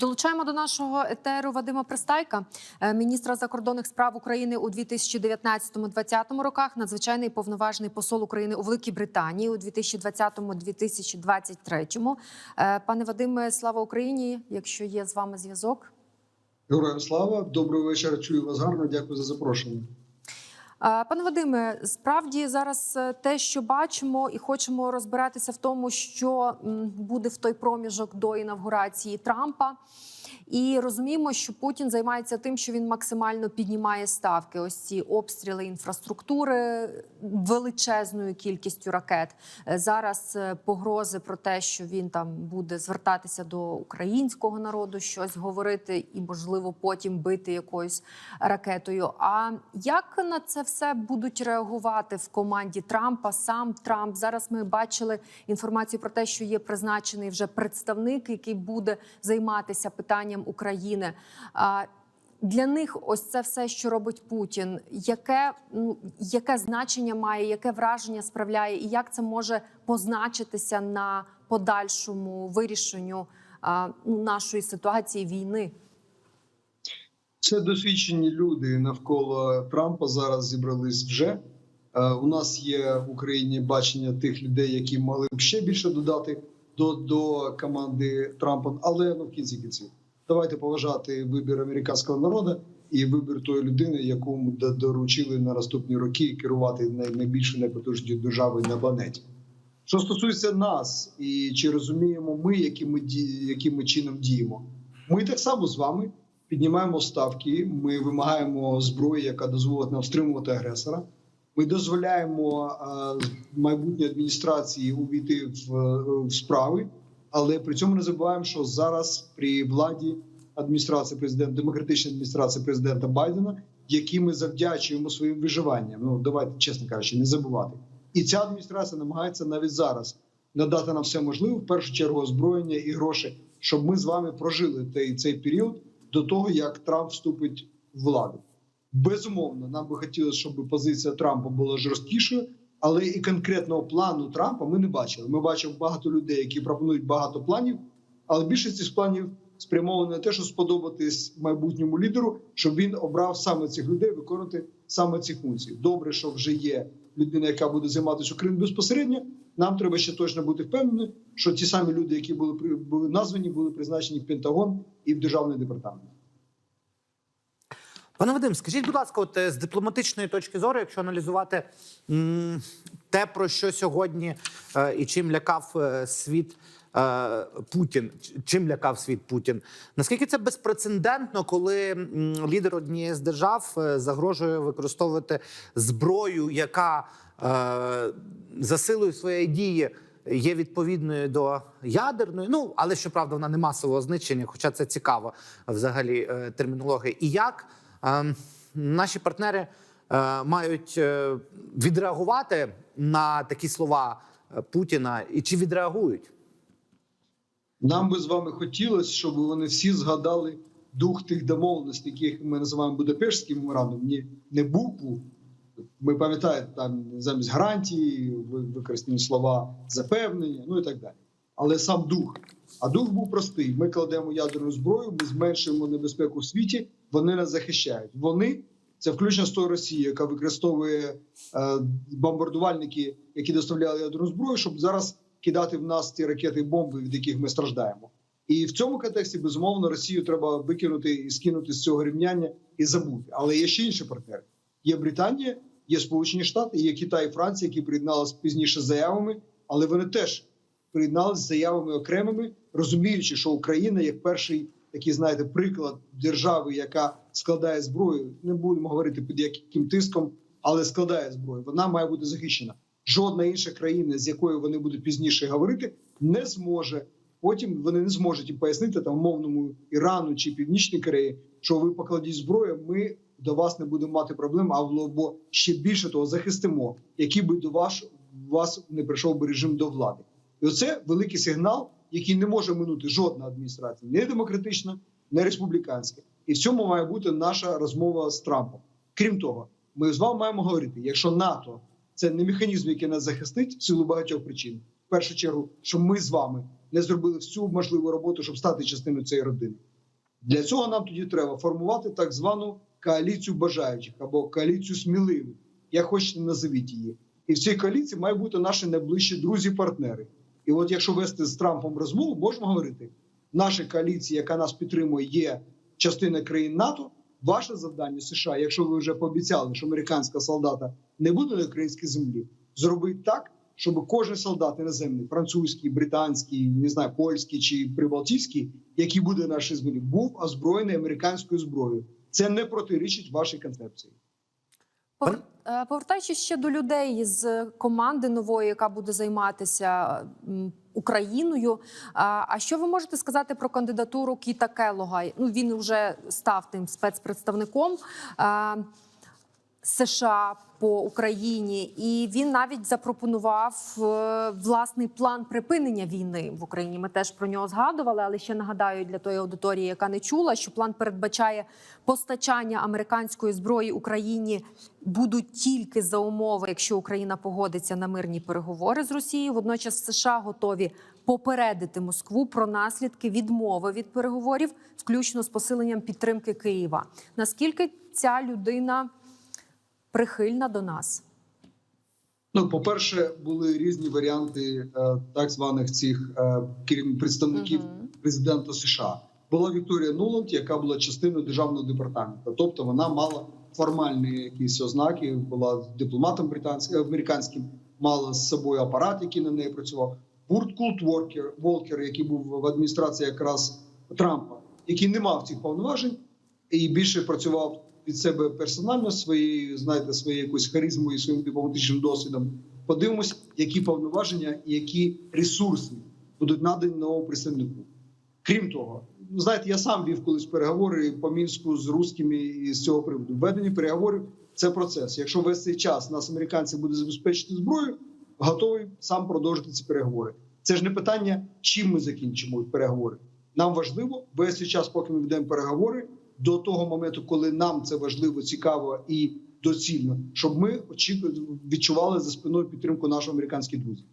Долучаємо до нашого етеру Вадима Пристайка, е, міністра закордонних справ України у 2019-2020 роках, надзвичайний повноважний посол України у Великій Британії у 2020-2023. Е, Пане Вадиме, слава Україні! Якщо є з вами зв'язок. Героям слава, доброго вечора. Чую вас гарно. Дякую за запрошення. Пане Вадиме, справді зараз е, те, що бачимо, і хочемо розбиратися в тому, що буде в той проміжок до інавгурації Трампа. І розуміємо, що Путін займається тим, що він максимально піднімає ставки. Ось ці обстріли інфраструктури величезною кількістю ракет. Е, Зараз е, погрози про те, що він там буде звертатися до українського народу, щось говорити і, можливо, потім бити якоюсь ракетою. А як на це все будуть реагувати в команді Трампа? Сам Трамп зараз ми бачили інформацію про те, що є призначений вже представник, який буде займатися питанням України. А, Для них ось це все, що робить Путін, яке ну яке значення має, яке враження справляє, і як це може позначитися на подальшому вирішенню а, ну, нашої ситуації війни? Це досвідчені люди навколо Трампа зараз зібрались вже. Е, У нас є в Україні бачення тих людей, які могли б ще більше додати до, до команди Трампа. Але ну в кінці кінців давайте поважати вибір американського народу і вибір тої людини, яку доручили на наступні роки керувати най- найбільшою найпотужнішою державою на планеті. Що стосується нас, і чи розуміємо ми, яким ми яким ми чином діємо, ми так само з вами піднімаємо ставки. Ми вимагаємо зброї, яка дозволить нам стримувати агресора. Ми дозволяємо е, майбутній адміністрації увійти в, е, в справи, але при цьому не забуваємо, що зараз при владі адміністрації президента, демократичної адміністрації президента Байдена, якій ми завдячуємо своїм виживанням. Ну давайте чесно кажучи, не забувати. І ця адміністрація намагається навіть зараз надати нам все можливе, в першу чергу озброєння і гроші, щоб ми з вами прожили цей, цей період до того, як Трамп вступить в владу. Безумовно, нам би хотілося, щоб позиція Трампа була жорсткішою, але і конкретного плану Трампа ми не бачили. Ми бачимо багато людей, які пропонують багато планів, але більшість цих планів спрямовано на те, щоб сподобатись майбутньому лідеру, щоб він обрав саме цих людей виконувати саме ці функції. Добре, що вже є людина, яка буде займатися Україною безпосередньо. Нам треба ще точно бути впевнені, що ті самі люди, які були були названі, були призначені в Пентагон і в державний департамент. Пане Вадим, скажіть, будь ласка, от е, з дипломатичної точки зору, якщо аналізувати те, про що сьогодні е, і чим лякав е, світ Путін, чим лякав світ Путін, наскільки це безпрецедентно, коли лідер однієї з держав е, загрожує використовувати зброю, яка е, за силою своєї дії. Є відповідною до ядерної, ну але щоправда, вона не масового значення, хоча це цікаво взагалі е, термінологія. І як наші партнери мають відреагувати на такі слова Путіна, і чи відреагують? Нам би з вами хотілося, щоб вони всі згадали дух тих домовленостей, яких ми називаємо Будапештським меморандум, не, не букву. Ми пам'ятаєте, там замість гарантії ви- використані слова запевнення, ну і так далі. Але сам дух. А дух був простий: ми кладемо ядерну зброю, ми зменшуємо небезпеку в світі. Вони нас захищають. Вони це включно з тою Росією, яка використовує е, бомбардувальники, які доставляли ядерну зброю, щоб зараз кидати в нас ті ракети бомби, від яких ми страждаємо. І в цьому контексті безумовно Росію треба викинути і скинути з цього рівняння і забути. Але є ще інші партнери. Є Британія, є Сполучені Штати, є Китай і Франція, які приєдналися пізніше заявами, але вони теж приєдналися з заявами окремими, розуміючи, що Україна як перший такий, знаєте, приклад держави, яка складає зброю. Не будемо говорити під яким тиском, але складає зброю. Вона має бути захищена. Жодна інша країна, з якою вони будуть пізніше говорити, не зможе. Потім вони не зможуть їм пояснити там умовному Ірану чи Північній Кореї, що ви покладіть зброю. Ми до вас не будемо мати проблем, або ще більше того захистимо, який би до вас, вас не прийшов би режим до влади. І оце великий сигнал, який не може минути жодна адміністрація, не демократична, не республіканська. І в цьому має бути наша розмова з Трампом. Крім того, ми з вами маємо говорити, якщо НАТО це не механізм, який нас захистить в силу багатьох причин. В першу чергу, що ми з вами не зробили всю можливу роботу, щоб стати частиною цієї родини. Для цього нам тоді треба формувати так звану коаліцію бажаючих або коаліцію сміливих, як хочете назовіть її. І в цій коаліції мають бути наші найближчі друзі-партнери. І от якщо вести з Трампом розмову, можемо говорити, наша коаліція, яка нас підтримує, є частина країн НАТО. Ваше завдання США, якщо ви вже пообіцяли, що американська солдата не буде на українській землі, зробити так, щоб кожен солдат іноземний, французький, британський, не знаю, польський чи прибалтійський, який буде на нашій землі, був озброєний американською зброєю. Це не протирічить вашій концепції. Е, Повертаючись ще до людей з команди нової, яка буде займатися Україною. А що ви можете сказати про кандидатуру Кіта Келога? Ну він вже став тим спецпредставником. США по Україні, і він навіть запропонував е, власний план припинення війни в Україні. Ми теж про нього згадували, але ще нагадаю для тої аудиторії, яка не чула, що план передбачає постачання американської зброї Україні будуть тільки за умови, якщо Україна погодиться на мирні переговори з Росією. Водночас США готові попередити Москву про наслідки відмови від переговорів, включно з посиленням підтримки Києва. Наскільки ця людина прихильна до нас? Ну, по-перше, були різні варіанти е, так званих цих е, представників Мгм. президента США. Була Вікторія Нуланд, яка була частиною державного департаменту. Тобто вона мала формальні якісь ознаки, була дипломатом британським американським, мала з собою апарат, який на неї працював. Бурт Култ Волкер, Волкер, який був в адміністрації якраз Трампа, який не мав цих повноважень і більше працював від себе персонально своєю, знаєте, своєю якоюсь харизмою і своїм дипломатичним досвідом. Подивимось, які повноваження і які ресурси будуть надані новому представнику. Крім того, ну, знаєте, я сам вів колись переговори по мінську з русскими і з цього приводу. Введення переговорів це процес. Якщо весь цей час нас американці буде забезпечити зброю, готовий сам продовжити ці переговори. Це ж не питання, чим ми закінчимо переговори. Нам важливо весь цей час, поки ми ведемо переговори, до того моменту, коли нам це важливо, цікаво і доцільно, щоб ми відчували за спиною підтримку наших американських друзів.